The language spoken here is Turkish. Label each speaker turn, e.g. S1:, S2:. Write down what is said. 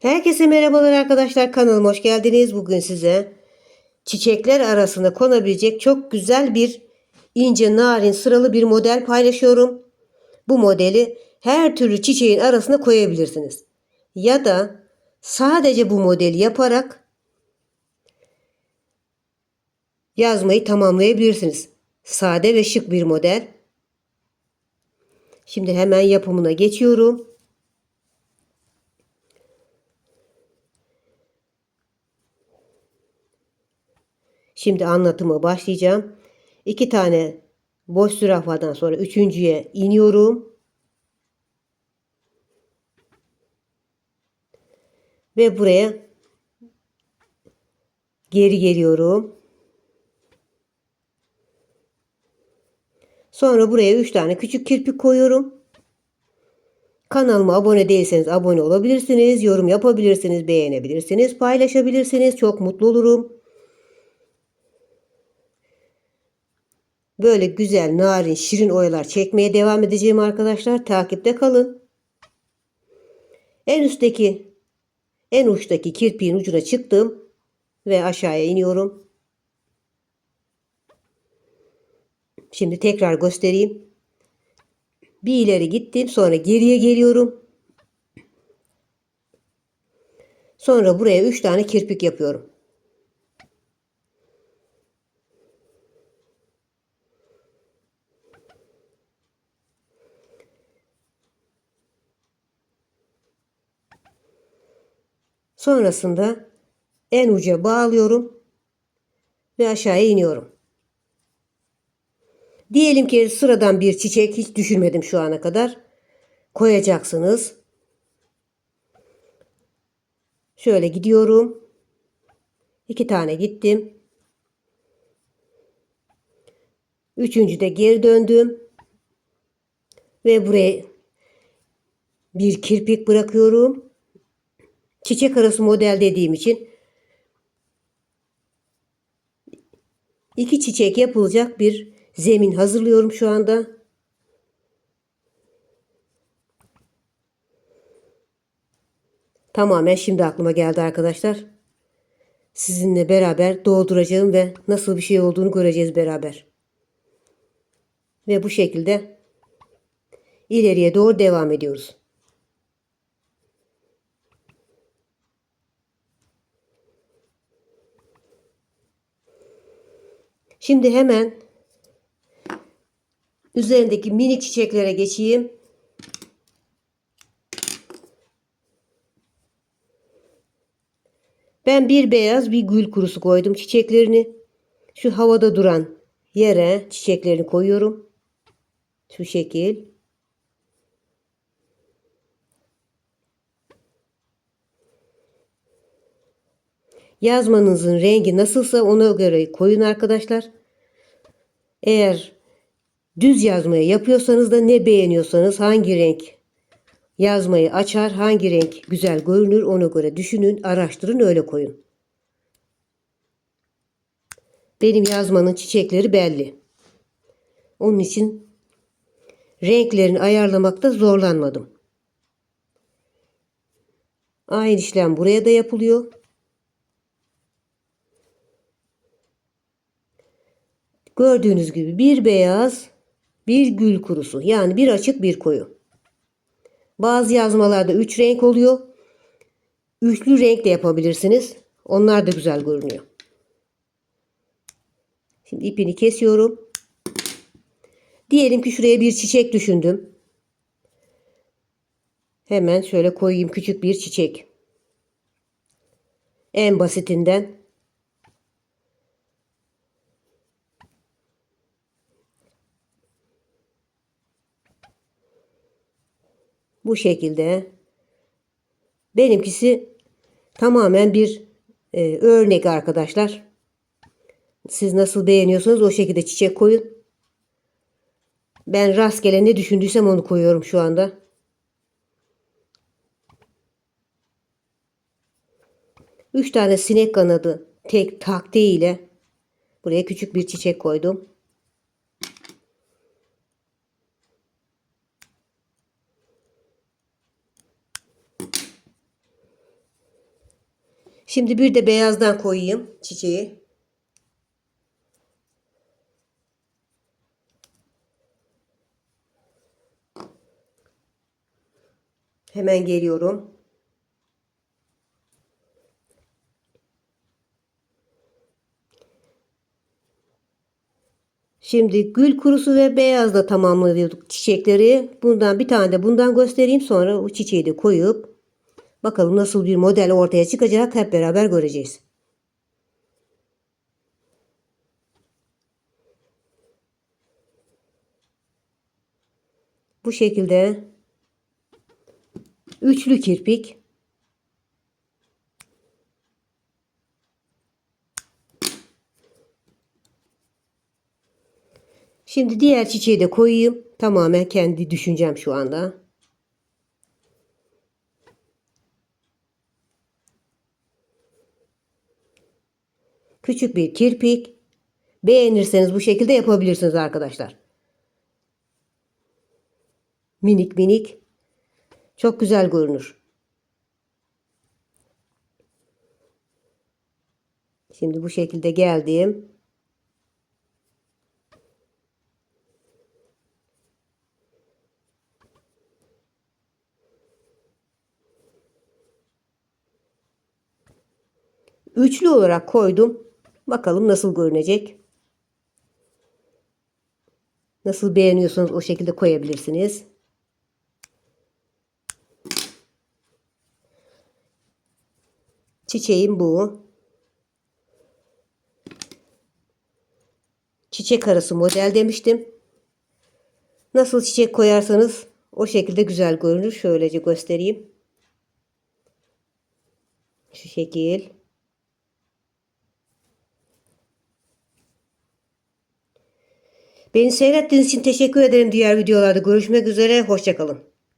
S1: Herkese merhabalar arkadaşlar kanalıma hoş geldiniz. Bugün size çiçekler arasında konabilecek çok güzel bir ince narin sıralı bir model paylaşıyorum. Bu modeli her türlü çiçeğin arasına koyabilirsiniz. Ya da sadece bu modeli yaparak yazmayı tamamlayabilirsiniz. Sade ve şık bir model. Şimdi hemen yapımına geçiyorum. Şimdi anlatıma başlayacağım. İki tane boş zürafadan sonra üçüncüye iniyorum. Ve buraya geri geliyorum. Sonra buraya üç tane küçük kirpik koyuyorum. Kanalıma abone değilseniz abone olabilirsiniz, yorum yapabilirsiniz, beğenebilirsiniz, paylaşabilirsiniz. Çok mutlu olurum. Böyle güzel, narin, şirin oyalar çekmeye devam edeceğim arkadaşlar. Takipte kalın. En üstteki, en uçtaki kirpiğin ucuna çıktım ve aşağıya iniyorum. Şimdi tekrar göstereyim. Bir ileri gittim, sonra geriye geliyorum. Sonra buraya 3 tane kirpik yapıyorum. Sonrasında en uca bağlıyorum ve aşağıya iniyorum. Diyelim ki sıradan bir çiçek hiç düşürmedim şu ana kadar. Koyacaksınız. Şöyle gidiyorum. İki tane gittim. Üçüncü de geri döndüm. Ve buraya bir kirpik bırakıyorum. Çiçek arası model dediğim için iki çiçek yapılacak bir zemin hazırlıyorum şu anda. Tamamen şimdi aklıma geldi arkadaşlar. Sizinle beraber dolduracağım ve nasıl bir şey olduğunu göreceğiz beraber. Ve bu şekilde ileriye doğru devam ediyoruz. Şimdi hemen üzerindeki minik çiçeklere geçeyim. Ben bir beyaz bir gül kurusu koydum çiçeklerini. Şu havada duran yere çiçeklerini koyuyorum. Şu şekil. Yazmanızın rengi nasılsa ona göre koyun arkadaşlar. Eğer düz yazmayı yapıyorsanız da ne beğeniyorsanız hangi renk yazmayı açar, hangi renk güzel görünür ona göre düşünün, araştırın öyle koyun. Benim yazmanın çiçekleri belli. Onun için renklerini ayarlamakta zorlanmadım. Aynı işlem buraya da yapılıyor. Gördüğünüz gibi bir beyaz, bir gül kurusu. Yani bir açık bir koyu. Bazı yazmalarda üç renk oluyor. Üçlü renk de yapabilirsiniz. Onlar da güzel görünüyor. Şimdi ipini kesiyorum. Diyelim ki şuraya bir çiçek düşündüm. Hemen şöyle koyayım küçük bir çiçek. En basitinden Bu şekilde. Benimkisi tamamen bir e, örnek arkadaşlar. Siz nasıl beğeniyorsanız o şekilde çiçek koyun. Ben rastgele ne düşündüysem onu koyuyorum şu anda. Üç tane sinek kanadı tek taktiği ile buraya küçük bir çiçek koydum. Şimdi bir de beyazdan koyayım çiçeği. Hemen geliyorum. Şimdi gül kurusu ve beyazla tamamlıyorduk çiçekleri. Bundan bir tane de bundan göstereyim. Sonra o çiçeği de koyup bakalım nasıl bir model ortaya çıkacak hep beraber göreceğiz. Bu şekilde üçlü kirpik Şimdi diğer çiçeği de koyayım. Tamamen kendi düşüncem şu anda. Küçük bir kirpik. Beğenirseniz bu şekilde yapabilirsiniz arkadaşlar. Minik minik. Çok güzel görünür. Şimdi bu şekilde geldim. Üçlü olarak koydum. Bakalım nasıl görünecek. Nasıl beğeniyorsanız o şekilde koyabilirsiniz. Çiçeğim bu. Çiçek arası model demiştim. Nasıl çiçek koyarsanız o şekilde güzel görünür. Şöylece göstereyim. Şu şekil. Beni seyrettiğiniz için teşekkür ederim. Diğer videolarda görüşmek üzere. Hoşçakalın.